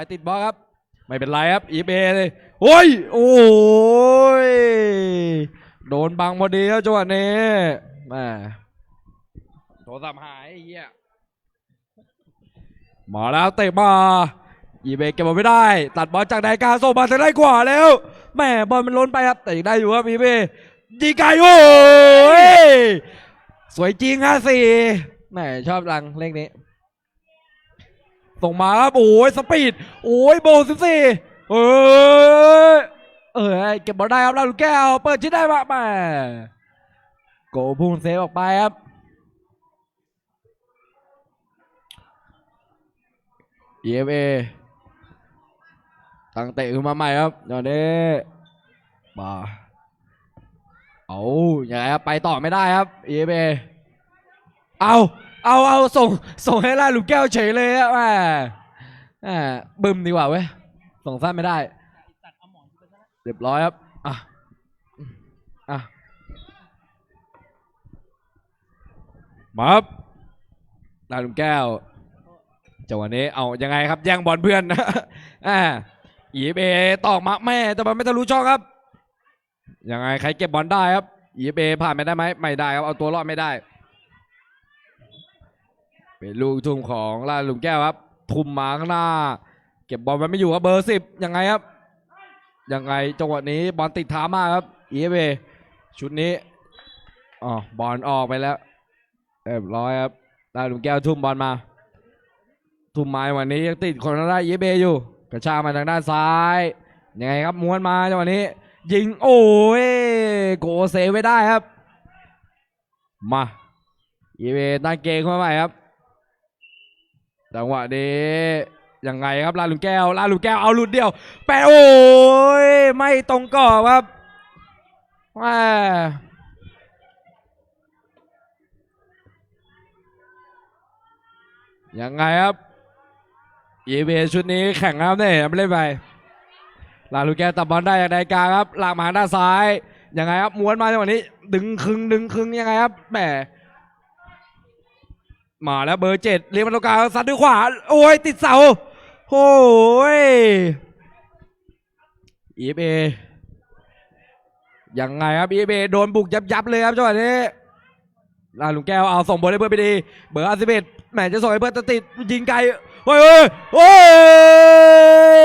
ตกไปติดบล็อกครับ ไม่เป็นไรครับอีเบเลยโอ้ยโอ้ยโดนบังพอดีครับจังหวะนี้แหม่โทรศัพท์หายไอ้เหี้ยมาแล้วเตะมาอีเบเก็บบอลไม่ได้ ตัดบอลจากไดกาส่งมาทางด้านขวาแล้วแหม่บอลมันล้นไปครับแต่ยังได้อยู่ครับอีเบยิงไกลโอ้ยสวยจริงฮะสี่แหม่ชอบรังเลขนี้ ส่งมาครับโอ้ยสปีดโอ้ยโบสิบสี่เอ้ยเออเก็บบอลได้ครับลาลูกแก้ว เปิดชิ้นได้มาแม่โกพุ่งเซฟออกไปครับ EFA ตั้งเตะขึ้นมาใหม่ครับตอนนี้มาเอาอย่างไรครับไปต่อไม่ได้ครับ EFA เอา เอาเอาส่งส่งให้ล่าลูกแก้วเฉยเลยอะแม่แหม่บึมดีกว่าเว้ยส่งสั้นไม่ได้ เรียบร้อยครับ อะ อะ มาครับล่าลูกแก้วจังหวะนี้เอายังไงครับแย่งบอลเพื่อนอ่าอีเอตอกมาแม่แต่มันไม่ทะลุช่องครับ ยังไงใครเก็บบอลได้ครับอีเอผ่านไม่ได้ไหมไม่ได้ครับเอาตัวรอดไม่ได้ เป็นลูกทุ่มของลาดหลุมแก้วครับ ทุ่มมาข้างหน้า เก็บบอลไว้ไม่อยู่ครับเบอร์สิบยังไงครับยังไงจังหวะนี้บอลติดเท้ามากครับเอเชุดนี้อ๋อบอลออกไปแล้วเรียบร้อยครับลาดหลุมแก้วทุ่มบอลมา ทุ่มมาวันนี้ยังติดคนได้เอเบอยู่ กระชากมาทางด้านซ้ายยังไงครับม้วนมาจังหวะนี้ ยิงโอ้ยโกเซไว้ได้ครับ มาเอเบตั้งเกงเข้ามาใหม่ครับ จังหวะนี้ยังไงครับลาลุงแก้วลาลุงแก้วเอาหลุดเดียวแปะโอ้ยไม่ตรงกรอบครับแม่ยังไงครับอีเชุดนี้แข่งครับเนี่ยไม่เล่นไปลาลุงแก้วตับบอลได้อย่างใดกาครับลากมาด้านซ้ายยังไงครับม้วนมาจังหวะนี้ ดึงคึงดึงคึงยังไงครับแหม มาแล้วเบอร์เจ็ดเลี้ยงมันตรงกลางซัดด้วยขวา โอ้ยติดเสาโอ้ยอีเอยังไงครับอีเอโดนบุกยับยับเลยครับจังหวะนี้ลาลุงแก้วเอาส่งบอลให้เพื่อนไปดีเบอร์อาสิเอ็ดแหมจะส่งให้เพื่อนจะติดยิงไกลโอ้ยโอ้ยโอ้ย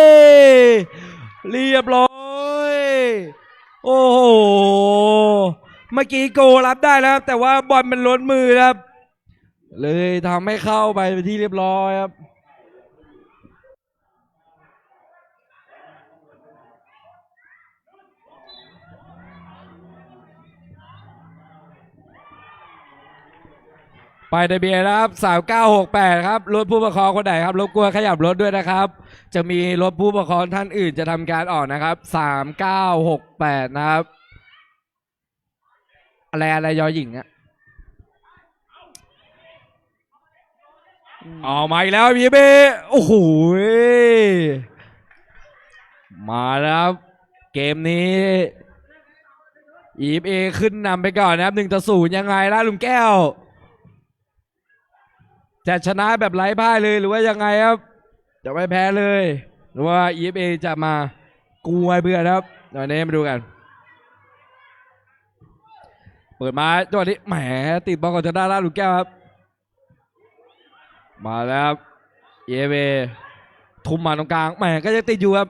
เรียบร้อยโอ้โหเมื่อกี้โกรับได้แล้วครับแต่ว่าบอลมันล้นมือครับ เลยทำให้เข้าไปเป็นที่เรียบร้อยครับไปทะเบียนนะครับ3968 ครับ รถผู้ปกครองคนไหนครับรบกวนขยับรถด้วยนะครับ จะมีรถผู้ปกครองท่านอื่นจะทำการออกนะครับ 3968 นะครับ อะไรอะไรยอหญิงอะ ออกมาอีกแล้วพีเบโอ้โหมาแล้ว เกมนี้อีฟเอขึ้นนำไปก่อนนะครับหนึ่งต่อศูนย์ยังไงล่ะลุงแก้ว จะชนะแบบไร้พ่ายเลยหรือว่ายังไงครับ จะไม่แพ้เลย หรือว่าอีฟเอจะมากลัวเบื่อนะครับตอนนี้มาดูกัน เปิดมาจังหวะนี้แหมติดบอลก่อนจะได้ล่าลุงแก้วครับ มาแล้วครับเอเวทุ่มมาตรงกลางแหมก็ยังติดอยู่ครับ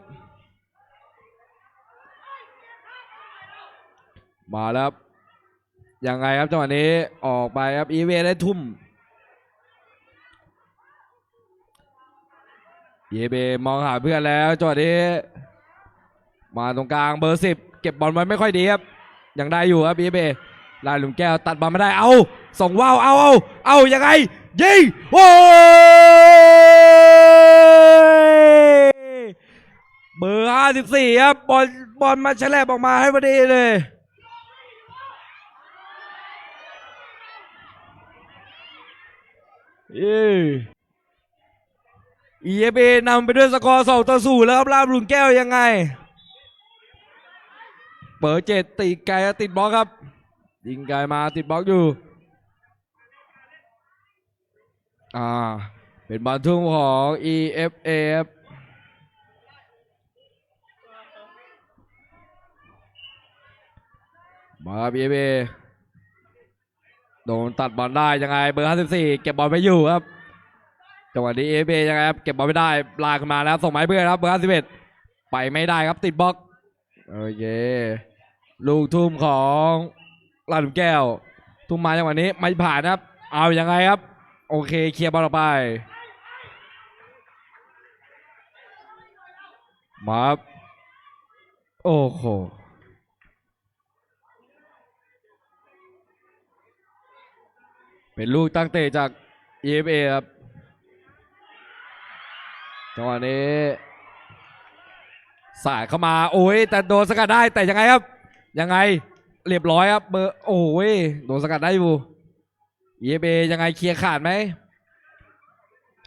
มาแล้วยังไงครับจังหวะนี้ออกไปครับเอเวได้ทุ่มเอเวมองหาเพื่อนแล้วจังหวะนี้มาตรงกลางเบอร์สิบเก็บบอลไว้ไม่ค่อยดีครับยังได้อยู่ครับเอเวลายหลุมแก้วตัดบอลไม่ได้เอาส่งว่าวเอาเอาเอายังไง ยิงโอ้ยเบอร์ห้าสิบสี่ครับบอลบอลมาแฉลบออกมาให้พอดีเลยเอ้เอเนำไปด้วยสกอร์สองต่อศูนย์แล้วครับลาบลุงแก้วยังไง เปิดเจ็ดติดไกลติดบล็อกครับยิงไกลมาติดบล็อกอยู่ อ่า เป็นบอลทุ่งของ EFF มาบีเบโดนตัดบอลได้ยังไงเบอร์ 54 เก็บบอลไม่อยู่ครับจังหวะนี้เอฟเอยังไงครับเก็บบอลไม่ได้ลากขึ้นมาแล้วส่งไม้เพื่อนครับเบอร์ 51 ไปไม่ได้ครับติดบล็อกโอเคลูกทุ่มของลาดุมแก้ว ทุ่มมาจังหวะนี้ไม่ผ่านครับ เอาอยัางไงครับ โอเค เคลียร์บอลออกไป มาครับโอ้โหเป็นลูกตั้งเตะจาก EFA ครับจังหวะนี้ สายเข้ามา โอ้ย แต่โดนสกัดได้แต่ยังไงครับ ยังไง เรียบร้อยครับเบอร์โอ้ย โดนสกัดได้อยู่ EFA ยังไงเคลียร์ขาดไหม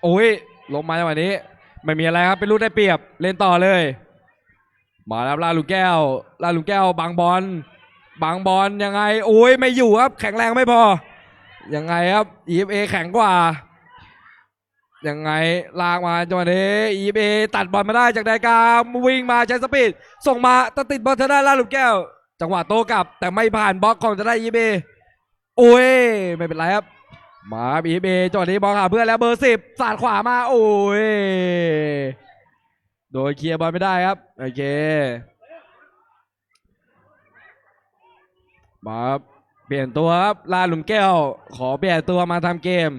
โอ้ยลงมาจังหวะนี้ ไม่มีอะไรครับเป็นลูกได้เปรียบเล่นต่อเลย มาแล้วลาลุงแก้วลาลุงแก้วบางบอลบางบอลยังไงโอ้ยไม่อยู่ครับ แข็งแรงไม่พอ ยังไงครับ EFA แข็งกว่า ยังไงลากมาจังหวะนี้ EFA ตัดบอลมาได้จากไดกาวิ่งมาใช้สปีดส่งมาตัดติดบอลทางด้านลาลุมแก้ว จังหวะโตกลับแต่ไม่ผ่านบล็อกของทางด้าน EFA โอ้ย ไม่เป็นไรครับ มาครับจังหวะนี้บอลหาเพื่อนแล้วเบอร์สิบสาดขวามา โอ้ย โดยเคลียร์บอลไม่ได้ครับ โอเค มาครับเปลี่ยนตัวครับ ลาหลุมแก้ว ขอเปลี่ยนตัวมาทำเกม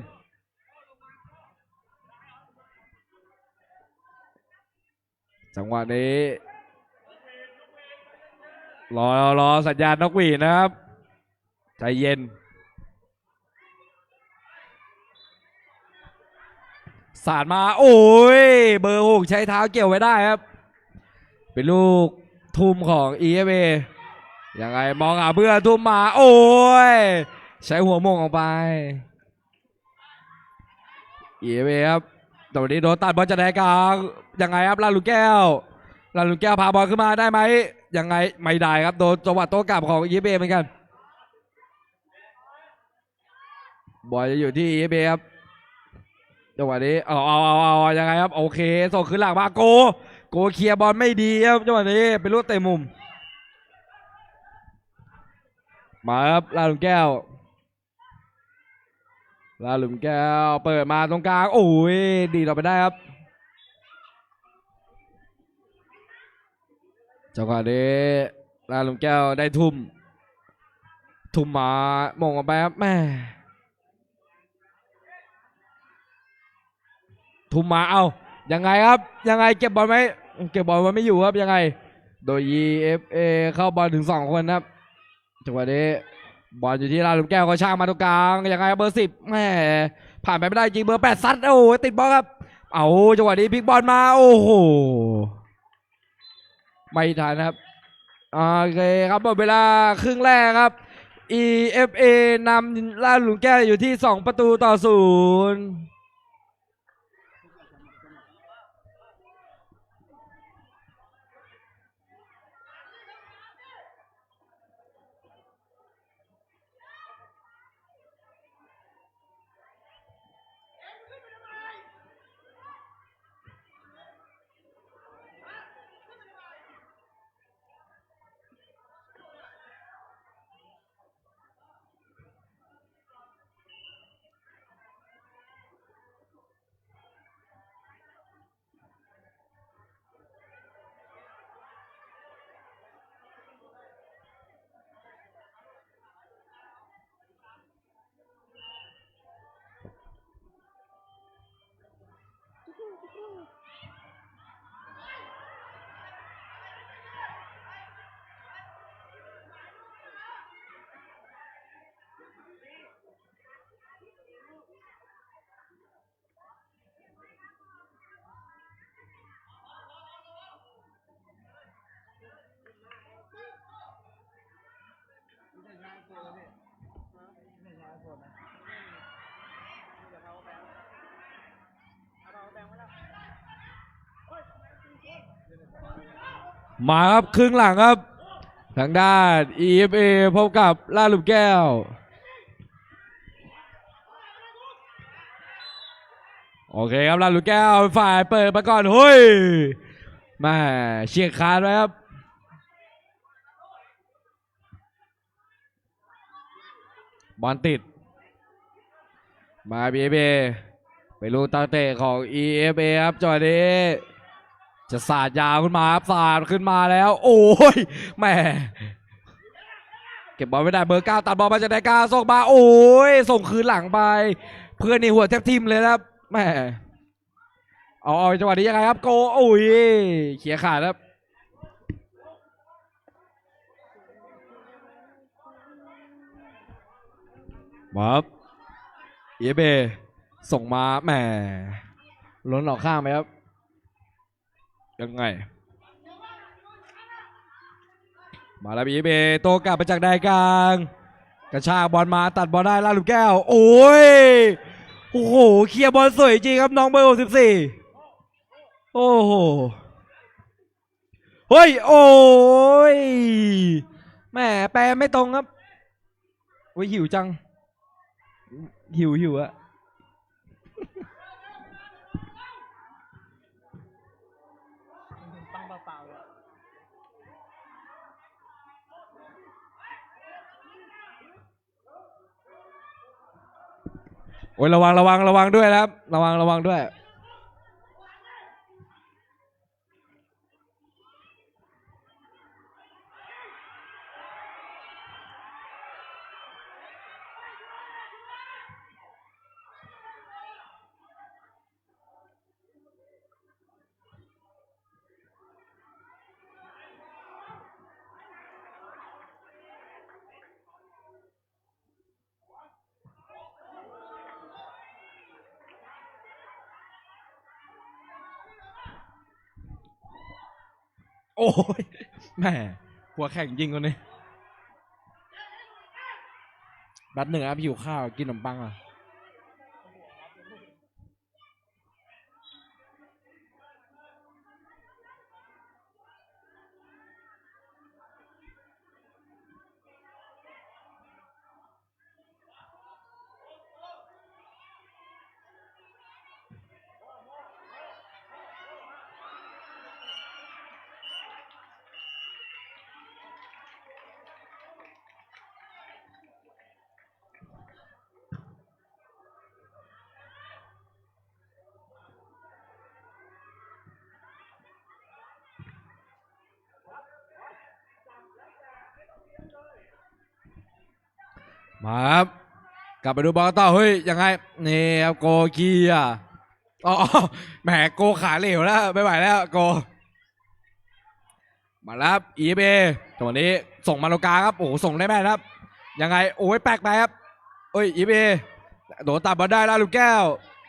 จังหวะนี้รอรอสัญญาณนกหวีนะครับ ใจเย็น สาดมา โอ้ย เบอร์หกใช้เท้าเกี่ยวไว้ได้ครับ เป็นลูกทุ่มของ EFA ยังไงมองหาเพื่อทุ่มมา โอ้ย ใช้หัวมงออกไป EFA ครับแตวันนี้โดนตัดบอลจากแดนกลางยังไงครับลาลูกแก้วลาลูกแก้วพาบอลขึ้นมาได้ไหมยังไงไม่ได้ครับโดนจังหวะโต้กลับของ EFA เหมือนกันบอลจะอยู่ที่ EFA ครับ จังหวะนี้เอาเอาเอาเอายังไงครับ โอเคส่งขึ้นหลังมาโก โกเคลียร์บอลไม่ดีครับจังหวะนี้เป็นลูกเตะมุม มาครับลาหลุมแก้วลาหลุมแก้ว เปิดมาตรงกลาง โอ้ยดีต่อไปได้ครับจังหวะนี้ลาหลุมแก้วได้ทุ่ม ทุ่มมามองออกไปครับแม่ ทุ่มมาเอายังไงครับ ยังไงเก็บบอลไหมเก็บบอลมันไม่อยู่ครับยังไง โดย EFA เข้าบอลถึงสองคนครับจังหวะนี้บอลอยู่ที่ลาลุมแก้วก็ช่างมาตรงกลางยังไงเบอร์สิบแหมผ่านไปไม่ได้จริงเบอร์แปดซัดโอ้ติดบอลครับ เอาจังหวะนี้พลิกบอลมาโอ้โหไม่ทันครับโอเคครับหมดเวลาครึ่งแรกครับ EFA นำลาดหลุมแก้วอยู่ที่ 2 ประตูต่อศูนย์ มาครับครึ่งหลังครับ ทางด้าน EFA พบกับลาลุมแก้วโอเคครับลาลุมแก้วฝ่ายเปิดมาก่อนเฮ้ยแมาเชียร์คานไว้ครับ บอลติด มาบีเอไปลูกตาเตะของ EFA ครับจอยนี้จะสาดยาวขึ้นมาครับสาดขึ้นมาแล้ว โอ้ยแม่เก็บบอลไม่ได้เบอร์เก้าตัดบอลมาจากไหนก้าส่งมาโอ้ยส่งคืนหลังไป เพื่อนนี่หัวแทบทิมเลยครับแม่เอาเอาจังหวะนี้ยังไงครับโกโอ้ยเขียขาดครับ มาครับเอเบส่งมาแหมล้นออกข้างไหมครับ ยังไง มาแล้วเอเบโตกลับมาจากแดนกลาง กระชากบอลมาตัดบอลได้ล่าลูกแก้ว โอ้ย โอ้โห เคลียร์บอลสวยจริงครับน้องเบอร์สิบสี่โอ้โหเฮ้ย โอ้ยแหมแปลไม่ตรงครับโอ้ยหิวจัง หิวหิวอะตั้งเปล่าๆเลยโอ้ยระวังระวังระวังด้วยนะครับ ระวังระวังด้วย โอ้ยแหม่หัวแข็งจริงคนนี้แป๊บหนึ่งครับหิวข้าวกินขนมปังอะ มาครับ กลับไปดูบอลต่อเฮ้ยยังไงนี่ครับโกเกียอ๋ออ๋อแหมโกขาเหลวแล้วไม่ไหวแล้วโก มาแล้วครับอีเบจังหวะนี้ส่งมาโลกาครับโอ้ส่งได้แม่นครับ ยังไงโอ้ยแปลกไปครับเอ้ยอีเบโดนตัดบอลได้แล้วลูกแก้ว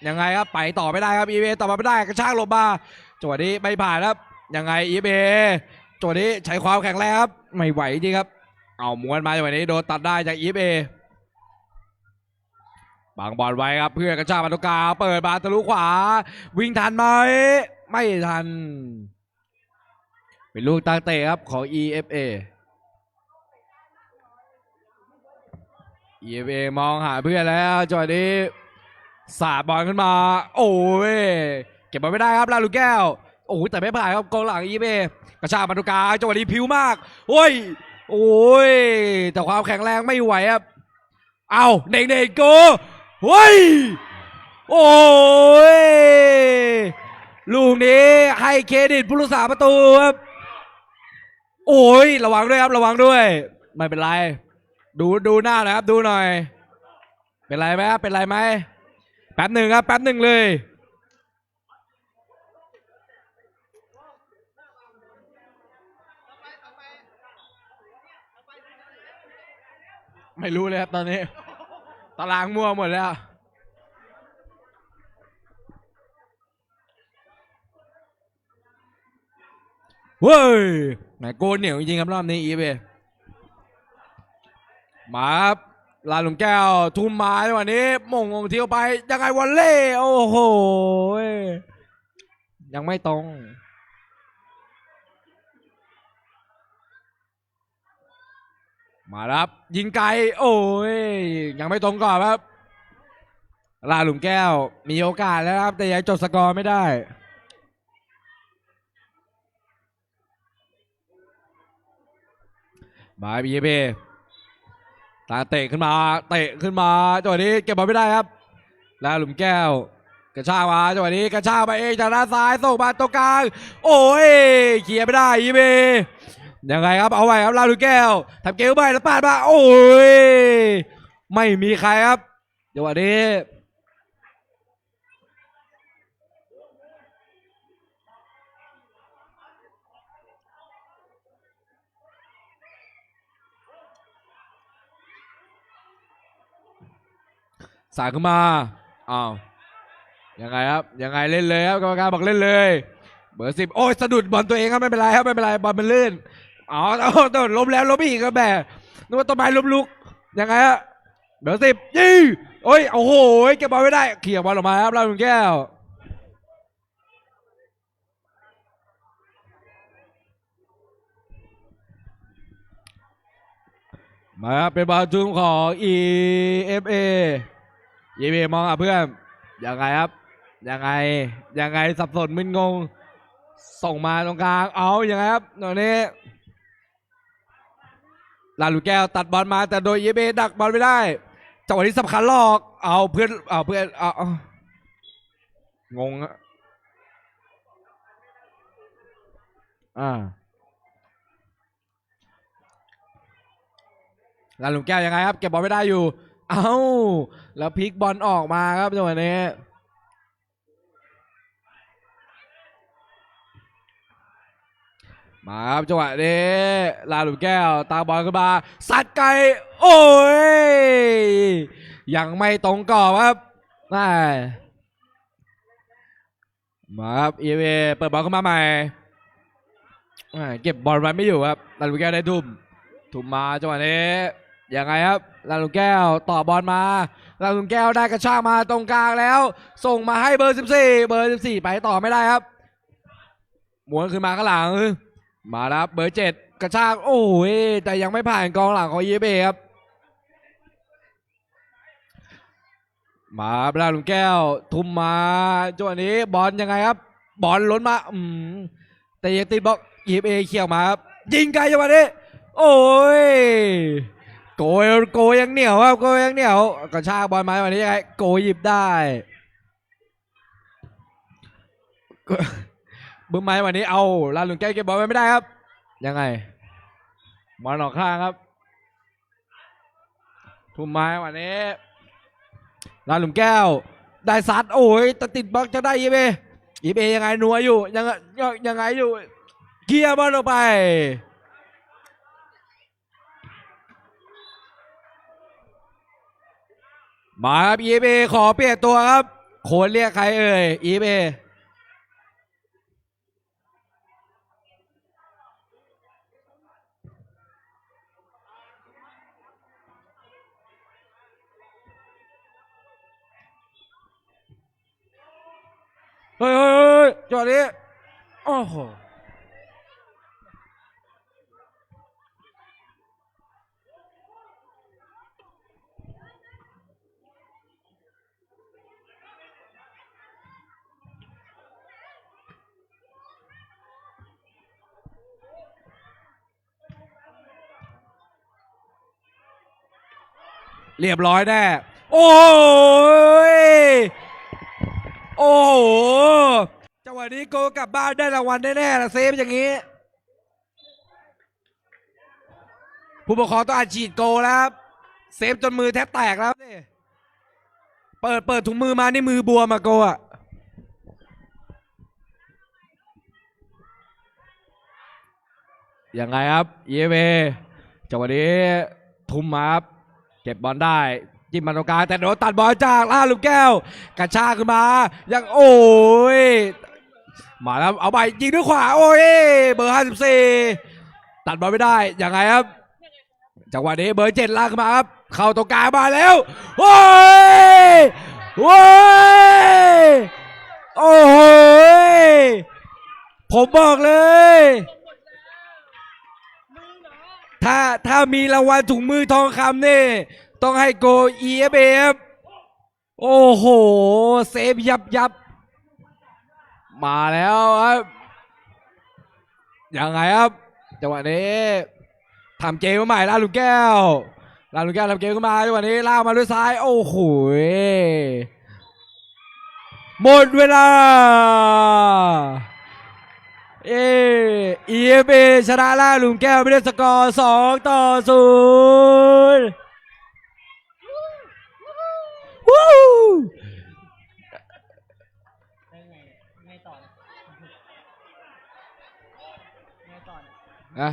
ยังไงครับไปต่อไม่ได้ครับอีเบต่อมาไม่ได้กระชากลงมาจังหวะนี้ไม่ผ่านครับ ยังไงอีเบจังหวะนี้ใช้ความแข็งแรงครับไม่ไหวจริงครับเอาม้วนมาจังหวะนี้โดนตัดได้จากอีเบางบอลไว้ครับเพื่อนกระชากมาตรงกลางเปิดมาทะลุขวา วิ่งทันไหมไม่ทัน เป็นลูกตั้งเตะครับของ EFA EFA มองหาเพื่อนแล้วจังหวะนี้สาดบอลขึ้นมา โอ้ยเก็บบอลไม่ได้ครับลาลูกแก้วโอ้แต่ไม่ผ่านครับกองหลัง EFA กระชากมาตรงกลางจังหวะนี้พิ้วมากโอ้ยโอ้ยแต่ความแข็งแรงไม่ไหวครับเอาเด็กๆโก เฮ้ย โอ้ย ลูกนี้ให้เครดิตผู้รักษาประตูครับ โอ้ย ระวังด้วยครับ ระวังด้วย ไม่เป็นไร ดูดูหน้าหนะครับ ดูหน่อย เป็นไรไหมครับเป็นไรไหม แป๊บหนึ่งครับ แป๊บหนึ่งเลยไม่รู้เลยครับตอนนี้ ตารางมั่วหมดแล้ว เว้ยแหมโกนเหนียวจริงๆครับรอบนี้อีเบมาครับลาหลุงแก้วทุ่มมาในวันนี้มงงเที่ยวไปยังไงวอลเล่ โอ้โห ยังไม่ตรง มาครับ ยิงไกล โอ้ย ยังไม่ตรงก่อนครับ ลาหลุมแก้ว มีโอกาสแล้วครับ แต่ยังจดสกอร์ไม่ได้มาบีเบตาเตะขึ้นมา เตะขึ้นมาจังหวะนี้เก็บบอลไม่ได้ครับ แล้วหลุมแก้ว กระชากมาจังหวะนี้กระชากมาเองจากด้านซ้ายส่งมาตรงกลาง โอ้ยเคลียร์ไม่ได้อีเม ยังไงครับเอาไว้ครับลาหลุมแก้วทำเกมไปแล้วปาดมาโอ้ยไม่มีใครครับจังหวะนี้สายขึ้นมาอ้าวยังไงครับยังไงเล่นเลยครับกรรมการบอกเล่นเลย เบอร์สิบโอ้ยสะดุดบอลตัวเองครับไม่เป็นไรครับไม่เป็นไรบอลมันลื่น อ๋อโอ้โดนล้มแล้วล้มอีกครับแม่นึกว่าต้นไม้ล้มลุกยังไงฮะเบอร์สิบยี่โอ้ยโอ้โหเก็บบอลไม่ได้เขี่ยบอลออกมาครับลาลุงแก้วมาครับเป็นบอลจุ่มของ EFA EFA มองอะเพื่อนยังไงครับยังไงยังไงสับสนมึนงง ส่งมาตรงกลางเอายังไงครับตอนนี้ ลาลูกแก้วตัดบอลมาแต่โดย EFA ดักบอลไม่ได้จังหวะนี้สำคัญหลอก เอาเพื่อนเอาเพื่อนเอาเองงอะอ่าลานหลุมแก้วยังไงครับเก็บบอลไม่ได้อยู่ เอ้า แล้วพลิกบอลออกมาครับจังหวะนี้ มาครับจังหวะนี้ลาหลุมแก้วตาบอลขึ้นมา สัดไกลโอ้ย ยังไม่ตรงกรอบครับได้มาครับเอเวเปิดบอลขึ้นมาใหม่เก็บบอลไว้ไม่อยู่ครับลาหลุมแก้วได้ทุ่มทุ่มมาจังหวะนี้ยังไงครับลาลุงแก้วต่อบอลมาลาลุงแก้วได้กระชากมาตรงกลางแล้ว ส่งมาให้เบอร์ 14 เบอร์ 14 ไปต่อไม่ได้ครับหมวนขึ้นมาข้างหลัง มาแล้วครับเบอร์7กระชากโอ้ยแต่ยังไม่ผ่านกองหลังของเยเบครับ มาครับลาลุงแก้ว ทุ่มมาจังหวะนี้บอลยังไงครับ บอลล้นมาอืมแต่ยังติดบล็อกเยเบเขี่ยวมาครับยิงไกลจังหวะนี้โอ้ยโกยโกยยังเหนียวครับโกยยังเหนียวกระชากบอลมาวันนี้ยังไงโกยหยิบได้ บึ้มไม้วันนี้เอาลาลุงแก้วเก็บบอลไว้ไม่ได้ครับ ยังไงบอลออกข้างครับ ทุ่มไม้วันนี้ลาลุงแก้ว ได้ซัดโอ้ยแต่ติดบล็อกจะได้ยีเบยีเบยังไงนัวอยู่ยังยังไงอยู่เกียร์บอลออกไปมาครับ EFA ขอเปลี่ยนตัวครับโค้ดเรียกใครเอ่ย EFA เฮ้ เฮ้ยเฮ้ยจอดนี้โอ้โหเรียบร้อยแน่ โอ้ย โอ้โหจังหวะนี้โกกลับบ้านได้รางวัลแน่ๆนะเซฟอย่างนี้ ผู้ปกครองต้องอัดฉีดโกแล้วครับเซฟจนมือแทบแตกแล้วนี่เปิดเปิดถุงมือมานี่มือบวมอะโกอะยังไงครับเยเวจังหวะนี้ทุ่มมาครับเก็บบอลได้ จิ้มมาตรงกลางแต่โดนตัดบอลจากล่าลูกแก้ว กระชากขึ้นมา ยังโอ้ย มาแล้วเอาไปยิงด้วยขวา โอ้ย เบอร์ห้าสิบสี่ตัดบอลไม่ได้ ยังไงครับ จังหวะนี้เบอร์เจ็ดลากขึ้นมาครับ เข้าตรงกลางมาแล้ว โอ้ย โอ้ย โอ้โหยผมบอกเลยถ้าถ้ามีรางวัลถุงมือทองคำนี่ ต้องให้โก EFF โอ้โห เซฟยับยับ มาแล้วครับ ยังไงครับ จังหวะนี้ทำเกมมาใหม่ล้ลูกแก้วลาลุงแก้วทำเกมขึ้นมาจังหวะนี้ลากมาด้วยซ้าย โอ้โหหมดเวลา เอเอฟเอชนะล่าลุงแก้วไม่ได้สกอร์สองต่อศูนย์ วู้ได้ไงไงต่อเนี่ยไงต่อเนี่ยอะ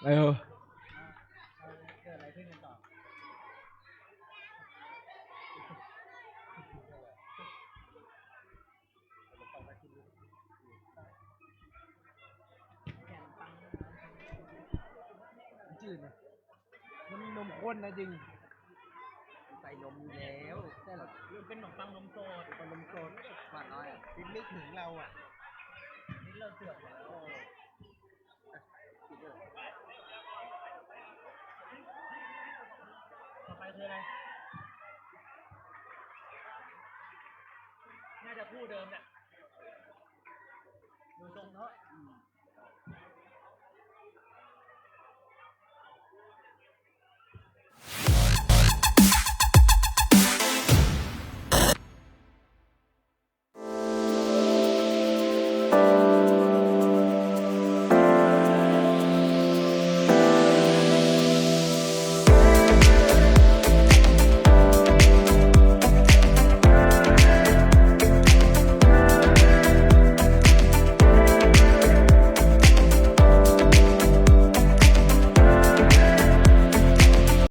ไปเถอะเอาเกิดอะไรขึ้นกันต่อจืดนะมันมีนมข้นนะจริง นมอยู่แล้วแต่เรามันเป็นขนมปังนมโซดตอนนมสดหวานน้อยอะคิดนึกถึงเราอะนี่เราเสือกแล้วต่อไปคืออะไร น่าจะคู่เดิมแหละดูทรงเขา